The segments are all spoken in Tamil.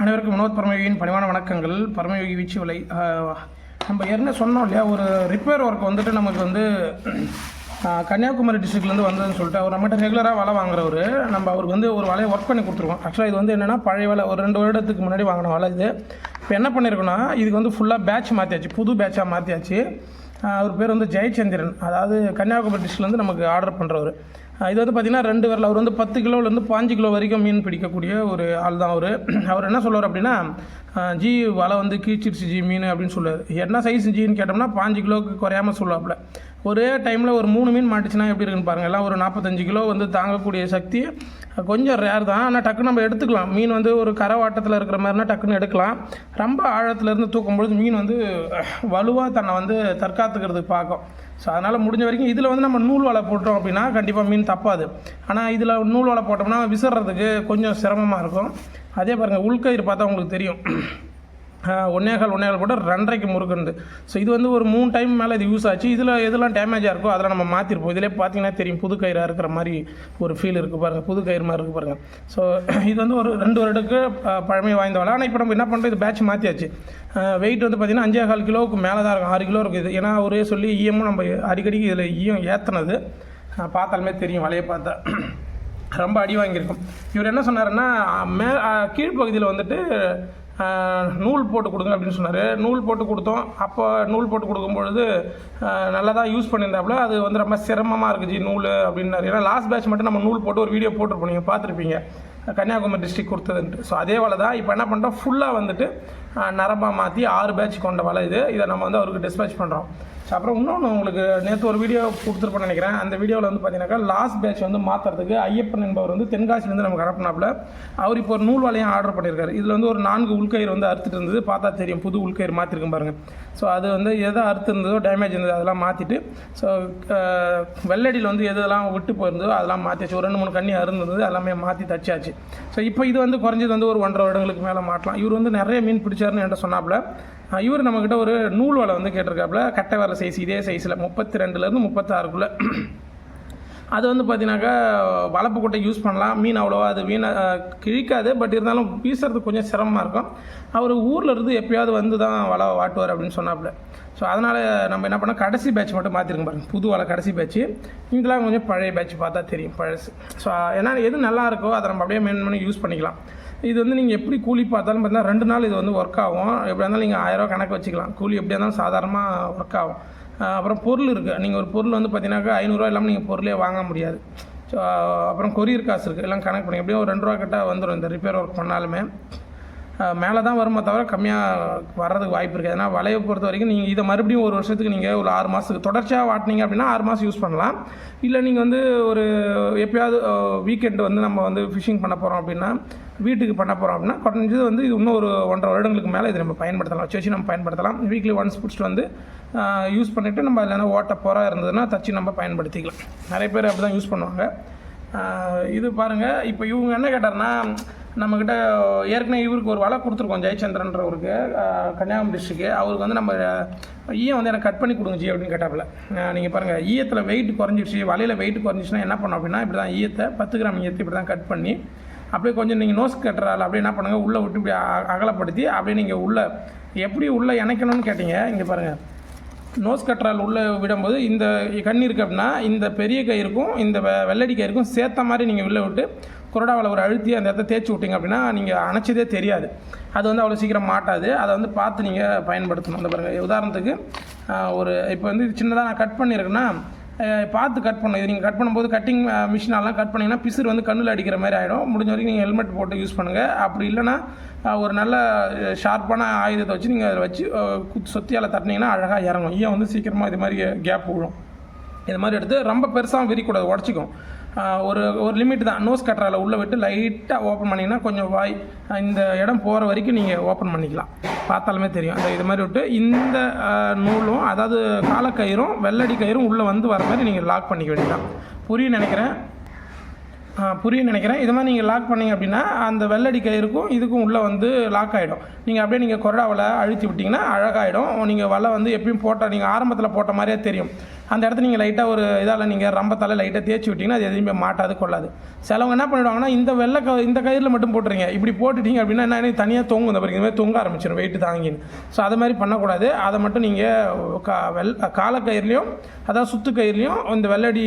அனைவருக்கும் வினோத் பரமயோகியின் பணிவான வணக்கங்கள். பரமயோகி வீச்சு விலை நம்ம ஏற்கனவே சொன்னோம் இல்லையா ஒரு ரிப்பேர் ஒர்க் வந்துட்டு நமக்கு வந்து கன்னியாகுமரி டிஸ்ட்ரிக்ட்லேருந்து வந்ததுன்னு சொல்லிட்டு அவர் நம்மகிட்ட ரெகுலராக வலை வாங்குறவர். நம்ம அவருக்கு வந்து ஒரு வலையை ஒர்க் பண்ணி கொடுத்துருவோம். ஆக்சுவலாக இது வந்து என்னென்னா பழைய வலை ஒரு ரெண்டு வருடத்துக்கு முன்னாடி வாங்கின வலை இது. இப்போ என்ன பண்ணியிருக்கோன்னா இதுக்கு வந்து ஃபுல்லாக பேட்ச் மாற்றியாச்சு புது பேட்சாக மாற்றியாச்சு அவர் பேர் வந்து ஜெயச்சந்திரன். அதாவது கன்னியாகுமரி டிஸ்ட்ரிக்ட்லேருந்து நமக்கு ஆர்டர் பண்ணுறவர் இது வந்து பார்த்திங்கன்னா ரெண்டு வரல. அவர் வந்து பத்து கிலோலேருந்து பாஞ்சு கிலோ வரைக்கும் மீன் பிடிக்கக்கூடிய ஒரு ஆள் தான் அவர். அவர் என்ன சொல்லுவார் அப்படின்னா ஜி வலை வந்து கீழ்ச்சிருச்சு ஜி மீன் அப்படின்னு சொல்லுவார். என்ன சைஸ் ஜின்னு கேட்டோம்னா பாஞ்சு கிலோவுக்கு குறையாம சொல்லுவாப்புல. ஒரே டைமில் ஒரு மூணு மீன் மாட்டுச்சுன்னா எப்படி இருக்குன்னு பாருங்கள் எல்லாம் ஒரு நாற்பத்தஞ்சு கிலோ வந்து தாங்கக்கூடிய சக்தி கொஞ்சம் ரேர் தான். ஆனால் டக்குன்னு நம்ம எடுத்துக்கலாம். மீன் வந்து ஒரு கரை வாட்டத்தில் இருக்கிற மாதிரினா டக்குன்னு எடுக்கலாம். ரொம்ப ஆழத்துலேருந்து தூக்கும்பொழுது மீன் வந்து வலுவாக தன்னை வந்து தற்காத்துக்கிறதுக்கு பார்க்கும் ஸோ அதனால் முடிஞ்ச வரைக்கும் இதில் வந்து நம்ம நூல் வலை போட்டோம் அப்படின்னா கண்டிப்பாக மீன் தப்பாது. ஆனால் இதில் நூல் வலை போட்டோம்னா விசிறதுக்கு கொஞ்சம் சிரமமாக இருக்கும். அதே பாருங்கள் உள்கயிறு பார்த்தா உங்களுக்கு தெரியும். ஒன்னேகால் ஒன்னேகால் போட்டு ரெண்டரைக்கு முறுக்குண்டு. ஸோ இது வந்து ஒரு மூணு டைம் மேலே இது யூஸ் ஆச்சு. இதில் எதெல்லாம் டேமேஜாக இருக்கோ அதெல்லாம் நம்ம மாற்றிருப்போம் இதிலே பார்த்தீங்கன்னா தெரியும் புது கயிறாக இருக்கிற மாதிரி ஒரு ஃபீல் இருக்குது பாருங்கள் புது கயிறு மாதிரி இருக்குது பாருங்கள் ஸோ இது வந்து ஒரு ரெண்டு வருடத்துக்கு பழமை வாய்ந்த வலை ஆனால் இப்போ நம்ம என்ன பண்ணுறோம் இது பேட்ச் மாற்றியாச்சு வெயிட் வந்து பார்த்திங்கன்னா அஞ்சே கால் கிலோவுக்கு மேலே தான் இருக்கும். ஆறு கிலோ இருக்குது இது. ஏன்னா ஒரே சொல்லி ஈயமும் நம்ம அடிக்கடிக்கு இதில் ஈயம் ஏற்றுனது பார்த்தாலுமே தெரியும் வலையை பார்த்தா. ரொம்ப அடி வாங்கியிருக்கும். இவர் என்ன சொன்னாருன்னா மே கீழ்ப்பகுதியில் வந்துட்டு நூல் போட்டு கொடுங்க அப்படின்னு சொன்னார். நூல் போட்டு கொடுத்தோம். அப்போ நூல் போட்டு கொடுக்கும்பொழுது நல்லா தான் யூஸ் பண்ணியிருந்தாப்புல அது வந்து ரொம்ப சிரமமாக இருக்குது நூல் அப்படின்னாரு. ஏன்னா லாஸ்ட் பேட்ச் மட்டும் நம்ம நூல் போட்டு ஒரு வீடியோ போட்டிருப்போம். நீங்கள் பார்த்துருப்பீங்க. கன்னியாகுமரி டிஸ்ட்ரிக் கொடுத்ததுன்ட்டு. ஸோ அதே வலை தான் இப்போ என்ன பண்ணுறோம் ஃபுல்லாக வந்துட்டு நரம்பாக மாற்றி ஆறு பேட்ச் கொண்ட வலை இது. இதை நம்ம வந்து அவருக்கு டிஸ்பேச் பண்ணுறோம் அப்புறம் இன்னொன்று உங்களுக்கு நேற்று ஒரு வீடியோ கொடுத்துருப்பேன் நினைக்கிறேன். அந்த வீடியோவில் வந்து பார்த்தீங்கன்னாக்கா லாஸ்ட் பேட்ச் வந்து மாற்றுறதுக்கு ஐயப்பன் என்பவர் வந்து தென்காசிலேருந்து நமக்கு அனுப்பினாப்புல. அவர் இப்போ ஒரு நூல் வலையும் ஆர்டர் பண்ணியிருக்காரு இதில் வந்து ஒரு நான்கு உள்கயிறு வந்து அறுத்துட்டு இருந்தது. பார்த்தா தெரியும் புது உள்கயிறு மாற்றிருக்கும் பாருங்கள் ஸோ அது வந்து எதை அறுத்து இருந்ததோ டேமேஜ் இருந்தது அதெல்லாம் மாற்றிட்டு ஸோ வெள்ளடியில் வந்து எதெல்லாம் விட்டு போயிருந்ததோ அதெல்லாம் மாற்றியாச்சு ஒரு ரெண்டு மூணு கண்ணி அருந்தது எல்லாமே மாற்றி தச்சாச்சு. ஸோ இப்போ இது வந்து குறைஞ்சது வந்து ஒரு ஒன்றரை வருடங்களுக்கு மேலே மாட்டலாம் இவர் வந்து நிறைய மீன் பிடிச்சாருன்னு என்கிட்ட சொன்னாப்புல. இவர் நம்மக்கிட்ட ஒரு நூல் வலை வந்து கேட்டிருக்காப்புல கட்டை வலை சைஸ் இதே சைஸில் முப்பத்தி ரெண்டுலேருந்து முப்பத்தாறுக்குள்ளே. அது வந்து பார்த்தீங்கன்னாக்கா வளப்பு கொட்டை யூஸ் பண்ணலாம். மீன் அவ்வளோவா அது வீண கிழிக்காது. பட் இருந்தாலும் வீசுறதுக்கு கொஞ்சம் சிரமமாக இருக்கும். அவர் ஊரில் இருந்து எப்பயாவது வந்து தான் வலை வாட்டுவார் அப்படின்னு சொன்னாப்புல. ஸோ அதனால் நம்ம என்ன பண்ணோம் கடைசி பேட்ச் மட்டும் மாற்றிருக்கோம் பாருங்க. புது வலை கடைசி பேட்ச் இதெல்லாம் கொஞ்சம் பழைய பேட்ச் பார்த்தா தெரியும் பழசு. ஸோ ஏன்னா எது நல்லா இருக்கோ அதை நம்ம அப்படியே மெயின் பண்ணி யூஸ் பண்ணிக்கலாம். இது வந்து நீங்கள் எப்படி கூலி பார்த்தாலும் பார்த்தீங்கன்னா ரெண்டு நாள் இது வந்து ஒர்க் ஆகும். எப்படி இருந்தாலும் நீங்கள் ஆயிரரூவா கணக்கு வச்சுக்கலாம். கூலி எப்படியா இருந்தாலும் சாதாரணமாக ஒர்க் ஆகும். அப்புறம் பொருள் இருக்குது நீங்கள் ஒரு பொருள் வந்து பார்த்தீங்கன்னாக்கா ஐநூறுரூவா இல்லாமல் நீங்கள் பொருளே வாங்க முடியாது. ஸோ அப்புறம் கொரியர் காசு இருக்குது எல்லாம் கணக்கு பண்ணி எப்படியும் ஒரு ரெண்டு ரூபா கிட்ட வந்துடும் இந்த ரிப்பேர் ஒர்க் பண்ணாலுமே. மேலே தான் வருமே தவிர கம்மியாக வர்றதுக்கு வாய்ப்பு இருக்குது ஏன்னா வலையை பொறுத்த வரைக்கும் நீங்கள் இதை மறுபடியும் ஒரு வருஷத்துக்கு நீங்கள் ஒரு ஆறு மாதத்துக்கு தொடர்ச்சியாக வாட்டினீங்க அப்படின்னா ஆறு மாதம் யூஸ் பண்ணலாம். இல்லை நீங்கள் வந்து ஒரு எப்பயாவது வீக்கெண்டு வந்து நம்ம வந்து ஃபிஷிங் பண்ண போகிறோம் அப்படின்னா வீட்டுக்கு பண்ண போகிறோம் அப்படின்னா குறைஞ்சது வந்து இது இன்னும் ஒரு ஒன்றரை வருடங்களுக்கு மேலே இது நம்ம பயன்படுத்தலாம். வச்சு வச்சு நம்ம பயன்படுத்தலாம். வீக்லி ஒன்ஸ் பிடிச்சிட்டு வந்து யூஸ் பண்ணிவிட்டு நம்ம இல்லைனா ஓட்ட போகிறா இருந்ததுன்னா தச்சு நம்ம பயன்படுத்திக்கலாம். நிறைய பேர் அப்படி தான் யூஸ் பண்ணுவாங்க இது பாருங்கள் இப்போ இவங்க என்ன கேட்டாருன்னா நம்மக்கிட்ட ஏற்கனவே இவருக்கு ஒரு வலை கொடுத்துருக்கோம் ஜெயச்சந்திரன்றவருக்கு கன்னியாகுமரி டிஸ்ட்ரிக்கு. அவருக்கு வந்து நம்ம ஈயம் வந்து எனக்கு கட் பண்ணி கொடுங்க ஜி அப்படின்னு கேட்டாப்புல. நீங்கள் பாருங்கள் ஈயத்தில் வெயிட் குறைஞ்சிடுச்சு வலையில் வெயிட் குறைஞ்சிச்சுன்னா என்ன பண்ணோம் அப்படின்னா இப்படி தான் ஈயத்தை பத்து கிராம் ஈயத்தை இப்படி தான் கட் பண்ணி அப்படியே கொஞ்சம் நீங்கள் நோஸ் கட்டுறாள் அப்படியே என்ன பண்ணுங்கள் உள்ளே விட்டு இப்படி அகலப்படுத்தி அப்படியே நீங்கள் உள்ளே எப்படி உள்ளே இணைக்கணும்னு கேட்டீங்க இங்கே பாருங்கள் நோஸ் கட்ரால் உள்ளே விடும்போது இந்த கண்ணி இருக்குது அப்படின்னா இந்த பெரிய கயிறுக்கும் இந்த வெ வெள்ளடி கயிறுக்கும் சேர்த்த மாதிரி நீங்கள் உள்ளே விட்டு குரடாவில் ஒரு அழுத்தி அந்த இடத்த தேய்ச்சி விட்டீங்க அப்படின்னா நீங்கள் அணைச்சதே தெரியாது. அது வந்து அவ்வளோ சீக்கிரம் மாட்டாது. அதை வந்து பார்த்து நீங்கள் பயன்படுத்தணும். அந்த பாருங்கள் உதாரணத்துக்கு ஒரு இப்போ வந்து சின்னதாக நான் கட் பண்ணியிருக்கேன்னா பார்த்து கட் பண்ணும் இது நீங்கள் கட் பண்ணும்போது கட்டிங் மிஷினாலாம் கட் பண்ணிங்கன்னா பிசுறு வந்து கண்ணில் அடிக்கிற மாதிரி ஆகிடும் முடிஞ்ச வரைக்கும் நீங்கள் ஹெல்மெட் போட்டு யூஸ் பண்ணுங்கள் அப்படி இல்லைன்னா ஒரு நல்ல ஷார்ப்பான ஆயுதத்தை வச்சு நீங்கள் அதை வச்சு குத் குத்து சொத்தியால் தட்டினீங்கன்னா அழகாக இறங்கும். ஈயம் வந்து சீக்கிரமாக இது மாதிரி கேப் விழும் இது மாதிரி எடுத்து ரொம்ப பெருசாக விரிக்கூடாது. உடச்சிக்கும். ஒரு ஒரு லிமிட் தான். நோஸ் கட்டரால் உள்ளே விட்டு லைட்டாக ஓப்பன் பண்ணிங்கன்னா கொஞ்சம் வாய் இந்த இடம் போகிற வரைக்கும் நீங்கள் ஓப்பன் பண்ணிக்கலாம். பார்த்தாலுமே தெரியும். அந்த இது மாதிரி விட்டு இந்த நூலும் அதாவது காலக்கயிறும் வெள்ளடி கயிறும் உள்ளே வந்து வர மாதிரி நீங்கள் லாக் பண்ணிக்க வேண்டியதான் புரியும் நினைக்கிறேன். புரியும் நினைக்கிறேன். இது மாதிரி நீங்கள் லாக் பண்ணீங்க அப்படின்னா அந்த வெள்ளடி கயிறுக்கும் இதுக்கும் உள்ளே வந்து லாக் ஆகிடும் நீங்கள் அப்படியே நீங்கள் கொரடாவில் அழுத்தி விட்டிங்கன்னா அழகாகிடும் நீங்கள் வலை வந்து எப்பயும் போட்ட நீங்கள் ஆரம்பத்தில் போட்ட மாதிரியே தெரியும். அந்த இடத்துல நீங்கள் லைட்டாக ஒரு இதால் நீங்கள் ரம்பத்தால் லைட்டாக தேய்ச்சி விட்டிங்கன்னா அது எதுவுமே மாட்டாது கொள்ளாது. சிலவங்க என்ன பண்ணிடுவாங்கன்னா இந்த வெள்ளை க இந்த கயிறில் மட்டும் போட்டுருங்க. இப்படி போட்டுட்டீங்க அப்படின்னா என்ன தனியாக தொங்கும். இந்த பிறகு இந்த மாதிரி தொங்க ஆரம்பிச்சிடும் வெயிட்டு தாங்கின்னு. ஸோ அது மாதிரி பண்ணக்கூடாது. அதை மட்டும் நீங்கள் கா வெள் காலக்கயிறுலையும் அதாவது சுத்து கயிறுலையும் இந்த வெள்ளடி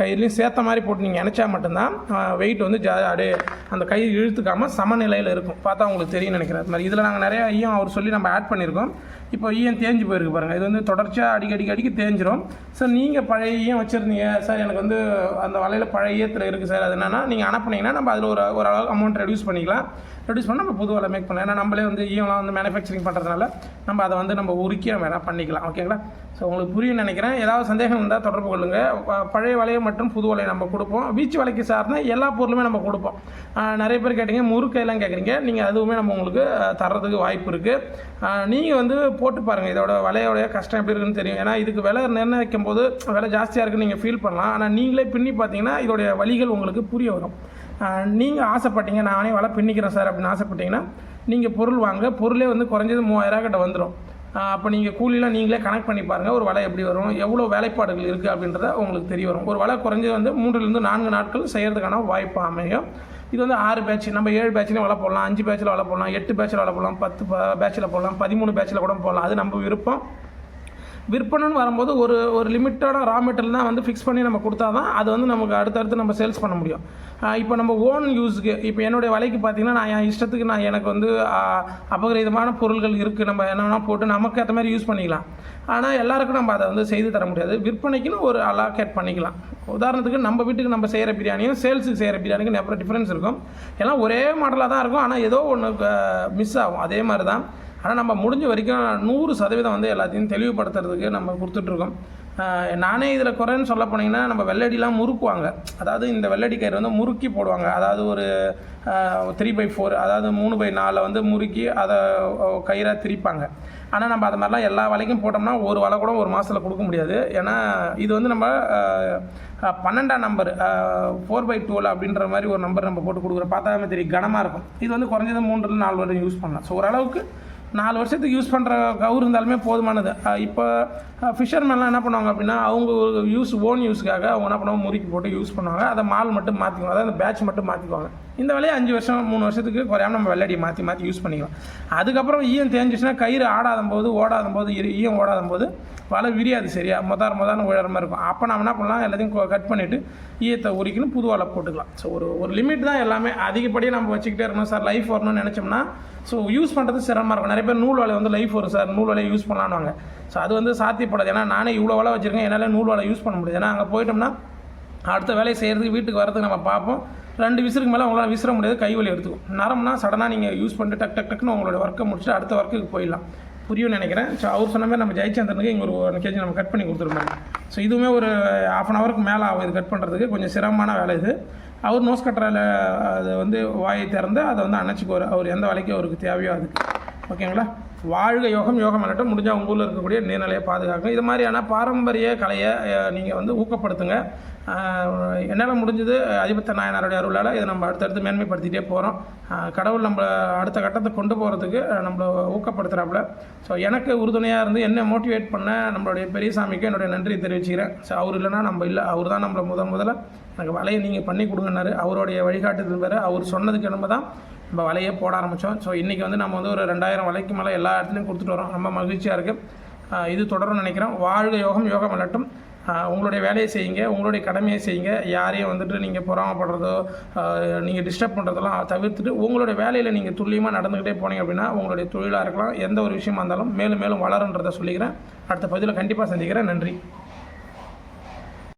கயிறுலையும் சேர்த்த மாதிரி போட்டு நீங்கள் நினச்சா மட்டும்தான் வெயிட் வந்து ஜா அப்படியே அந்த கை இழுத்துக்காமல் சமநிலையில் இருக்கும். பார்த்தா உங்களுக்கு தெரியும் நினைக்கிறேன். அது மாதிரி இதில் நாங்கள் நிறைய ஐயம் அவர் சொல்லி நம்ம ஆட் பண்ணியிருக்கோம். இப்போ ஈயம் தேஞ்சு போயிருக்கு பாருங்கள் இது வந்து தொடர்ச்சியாக அடிக்கடி அடிக்க தேஞ்சிரும். சார் நீங்கள் பழைய ஈயம் வச்சுருந்தீங்க. சார் எனக்கு வந்து அந்த வலையில் பழைய ஈயத்தில் இருக்குது சார் அது என்னென்னா நீங்கள் அனுப்புனீங்கன்னா நம்ம அதில் ஒரு ஒரு அமௌண்ட் ரெடியூஸ் பண்ணிக்கலாம். ரெடியூஸ் பண்ணால் நம்ம புது வலை மேக் பண்ணலாம். ஏன்னா நம்மளே வந்து ஈயம்லாம் வந்து மேனுஃபேக்சரிங் பண்ணுறதுனால நம்ம அதை வந்து நம்ம உருக்கி நம்ம வேணால் பண்ணிக்கலாம் ஓகேங்களா ஸோ உங்களுக்கு புரியும் நினைக்கிறேன். ஏதாவது சந்தேகம் இருந்தால் தொடர்பு கொள்ளுங்கள் பழைய வலையை மற்றும் புது வலையை நம்ம கொடுப்போம். பீச் வலைக்கு சார்ந்த எல்லா பொருளுமே நம்ம கொடுப்போம். நிறைய பேர் கேட்டீங்க முறுக்கையெல்லாம் கேட்குறீங்க நீங்கள் அதுவுமே நம்ம உங்களுக்கு தர்றதுக்கு வாய்ப்பு இருக்குது நீங்கள் வந்து போட்டு பாருங்கள் இதோட விலையோடைய கஷ்டம் எப்படி இருக்குன்னு தெரியும். ஏன்னா இதுக்கு விலை நிர்ணயிக்கும் போது விலை ஜாஸ்தியாக இருக்குன்னு நீங்கள் ஃபீல் பண்ணலாம். ஆனால் நீங்களே பின்னி பார்த்தீங்கன்னா இதோடைய வழிகள் உங்களுக்கு புரிய வரும். நீங்கள் ஆசைப்பட்டீங்க நானே வலை பின்னிக்கிறேன் சார் அப்படின்னு ஆசைப்பட்டீங்கன்னா நீங்கள் பொருள் வாங்க. பொருளே வந்து குறைஞ்சது மூவாயிரம் கிட்ட வந்துடும் அப்போ நீங்கள் கூலிலாம் நீங்களே கனெக்ட் பண்ணி பாருங்கள் ஒரு வலை எப்படி வரும் எவ்வளோ வேலைப்பாடுகள் இருக்குது அப்படின்றத உங்களுக்கு தெரிய வரும். ஒரு வலை குறைஞ்சது வந்து மூன்றுலேருந்து நான்கு நாட்கள் செய்கிறதுக்கான வாய்ப்பு அமையும். இது வந்து ஆறு பேட்ச் நம்ம ஏழு பேட்ச்லேயும் வள போடலாம் அஞ்சு பேட்சில் வள போடலாம் எட்டு பேட்சில் வள போடலாம் பத்து பேட்சில் போடலாம் பதிமூணு பேட்சில் கூட போடலாம். அது நம்ம விருப்பம். விற்பனைன்னு வரும்போது ஒரு ஒரு லிமிட்டோட ரா மெட்டீரியல் தான் வந்து ஃபிக்ஸ் பண்ணி நம்ம கொடுத்தா தான் அது வந்து நமக்கு அடுத்தடுத்து நம்ம சேல்ஸ் பண்ண முடியும். இப்போ நம்ம ஓன் யூஸுக்கு இப்போ என்னுடைய விலைக்கு பார்த்தீங்கன்னா நான் என் இஷ்டத்துக்கு நான் எனக்கு வந்து அபகிரீதமான அபகரிதமான பொருள்கள் இருக்குது நம்ம என்ன வேணால் போட்டு நமக்கு ஏற்ற மாதிரி யூஸ் பண்ணிக்கலாம். ஆனால் எல்லாருக்கும் நம்ம அதை வந்து செய்து தர முடியாது. விற்பனைக்குன்னு ஒரு அலாக்கேட் பண்ணிக்கலாம். உதாரணத்துக்கு நம்ம வீட்டுக்கு நம்ம செய்கிற பிரியாணியும் சேல்ஸுக்கு செய்கிற பிரியாணிக்கும் நிறைய டிஃப்ரென்ஸ் இருக்கும். எல்லாம் ஒரே மாடலாக தான் இருக்கும். ஆனால் ஏதோ ஒன்று மிஸ் ஆகும். அதே மாதிரி தான் ஆனால் நம்ம முடிஞ்ச வரைக்கும் நூறு சதவீதம் வந்து எல்லாத்தையும் தெளிவுபடுத்துறதுக்கு நம்ம கொடுத்துட்ருக்கோம். நானே இதில் குறைன்னு சொல்ல போனீங்கன்னா நம்ம வெள்ளடிலாம் முறுக்குவாங்க. அதாவது இந்த வெள்ளடி கயிறு வந்து முறுக்கி போடுவாங்க. அதாவது ஒரு த்ரீ பை ஃபோர் அதாவது மூணு பை நாலில் வந்து முறுக்கி அதை கயிறாக திரிப்பாங்க. ஆனால் நம்ம அது மாதிரிலாம் எல்லா வலைக்கும் போட்டோம்னா ஒரு வலை கூட ஒரு மாதத்தில் கொடுக்க முடியாது. ஏன்னா இது வந்து நம்ம பன்னெண்டாம் நம்பர் ஃபோர் பை டூவில் அப்படின்ற மாதிரி ஒரு நம்பர் நம்ம போட்டு கொடுக்குறோம். பார்த்தாவே தெரியும் கனமாக இருக்கும். இது வந்து குறைஞ்சது மூன்றுல நாலு வரையும் யூஸ் பண்ணலாம். ஸோ ஓரளவுக்கு நாலு வருஷத்துக்கு யூஸ் பண்ணுற கவுர் இருந்தாலுமே போதுமானது. இப்போ ஃபிஷர்மேன்லாம் என்ன பண்ணுவாங்க அப்படின்னா அவங்க யூஸ் ஓன் யூஸ்க்காக அவங்க என்ன பண்ணுவாங்க முறுக்கி போட்டு யூஸ் பண்ணுவாங்க. அதை மால் மட்டும் மாற்றிக்குவாங்க அதாவது அந்த பேட்ச் மட்டும் மாற்றிக்குவாங்க இந்த வேலையை அஞ்சு வருஷம் மூணு வருஷத்துக்கு குறையாமல் நம்ம வெள்ளடியை மாற்றி மாற்றி யூஸ் பண்ணிக்கலாம். அதுக்கப்புறம் ஈயம் தேஞ்சிச்சுன்னா கயிறு ஆடாத போது ஓடாத போது இரு- ஈயம் ஓடாத போது வலை விரியாது சரியா? மொதார் மொதான்னு உழற மாதிரி இருக்கும். அப்போ நம்ம என்ன பண்ணலாம்? எல்லாத்தையும் கட் பண்ணிவிட்டு ஈயத்தை உரிக்கணும் புது வலை போட்டுக்கலாம். ஸோ ஒரு ஒரு லிமிட் தான் எல்லாமே. அதிகப்படியே நம்ம வச்சுக்கிட்டே இருக்கணும் சார். லைஃப் வரணும்னு நினச்சோம்னா ஸோ யூஸ் பண்ணுறது சிரமமாக இருக்கும். நிறைய பேர் நூல் வலை வந்து லைஃப் வரும் சார். நூல் வலையை யூஸ் பண்ணலான்னு ஸோ அது வந்து சாத்தியப்படாது. ஏன்னா நானே இவ்வளோ வலை வச்சுருக்கேன். என்னால் நூல் வலை யூஸ் பண்ண முடியாது. ஏன்னா அங்கே போயிட்டோம்னா அடுத்த வேலையை செய்கிறதுக்கு வீட்டுக்கு வரதுக்கு நம்ம பார்ப்போம். ரெண்டு விசிறுக்கு மேலே உங்களால் விசிற முடியாது கை வலி எடுத்துக்கும். நரம்னா சடனாக நீங்கள் யூஸ் பண்ணிட்டு டக் டக் டக்குன்னு உங்களோட ஒர்க்கை முடிச்சுட்டு அடுத்த ஒர்க்குக்கு போயிடலாம். புரியும்னு நினைக்கிறேன். ஸோ அவர் சொன்ன மாதிரி நம்ம ஜெயச்சந்திரனுக்கு இங்கே ஒரு ஒன் கேஜி நம்ம கட் பண்ணி கொடுத்துருப்பாங்க ஸோ இதுவுமே ஒரு ஆஃப் அன் ஹவருக்கு மேலே ஆகும் இது கட் பண்ணுறதுக்கு கொஞ்சம் சிரமமான வேலை இது. அவர் நோஸ் கட்டுறால அதை வந்து வாயை திறந்து அதை வந்து அணைச்சிக்குவார். அவர் எந்த வேலைக்கு அவருக்கு தேவையோ அதுக்கு. ஓகேங்களா? வாழ்க யோகம் யோகம் பண்ணட்டும் முடிஞ்சால் உங்கள் ஊரில் இருக்கக்கூடிய நீர்நிலையை பாதுகாக்கும். இது மாதிரியான பாரம்பரிய கலையை நீங்கள் வந்து ஊக்கப்படுத்துங்க. என்னால் முடிஞ்சது அதிபத்த நாயனாருடைய அருளால் இதை நம்ம அடுத்தடுத்து மேன்மைப்படுத்திட்டே போகிறோம் கடவுள் நம்மளை அடுத்த கட்டத்தை கொண்டு போகிறதுக்கு நம்மளை ஊக்கப்படுத்துகிறாப்புல ஸோ எனக்கு உறுதுணையாக இருந்து என்ன மோட்டிவேட் பண்ண நம்மளுடைய பெரியசாமிக்கு என்னுடைய நன்றியை தெரிவிச்சுக்கிறேன். ஸோ அவர் இல்லைன்னா நம்ம இல்லை. அவர் தான் நம்மளை முதல் முதல்ல எனக்கு வலையை நீங்கள் பண்ணி கொடுங்கன்னாரு. அவருடைய வழிகாட்டுதல் வேறு. அவர் சொன்னதுக்கு என்ன தான் நம்ம வலையே போட ஆரம்பித்தோம் ஸோ இன்றைக்கி வந்து நம்ம வந்து ஒரு ரெண்டாயிரம் வலைக்கு மேலே எல்லா இடத்துலையும் கொடுத்துட்டு வரோம். ரொம்ப மகிழ்ச்சியாக இருக்குது இது தொடரும்னு நினைக்கிறேன். வாழ்க யோகம் யோகம் விளட்டும் உங்களுடைய வேலையை செய்யுங்க. உங்களுடைய கடமையை செய்யுங்க. யாரையும் வந்துட்டு நீங்கள் பொறாமப்படுறதோ நீங்கள் டிஸ்டர்ப் பண்ணுறதெல்லாம் தவிர்த்துட்டு உங்களுடைய வேலையில் நீங்கள் துல்லியமாக நடந்துக்கிட்டே போனீங்க அப்படின்னா உங்களுடைய தொழிலாக இருக்கலாம். எந்த ஒரு விஷயமா இருந்தாலும் மேலும் மேலும் வளருன்றதை சொல்லிக்கிறேன். அடுத்த பதிவில் கண்டிப்பாக சந்திக்கிறேன். நன்றி.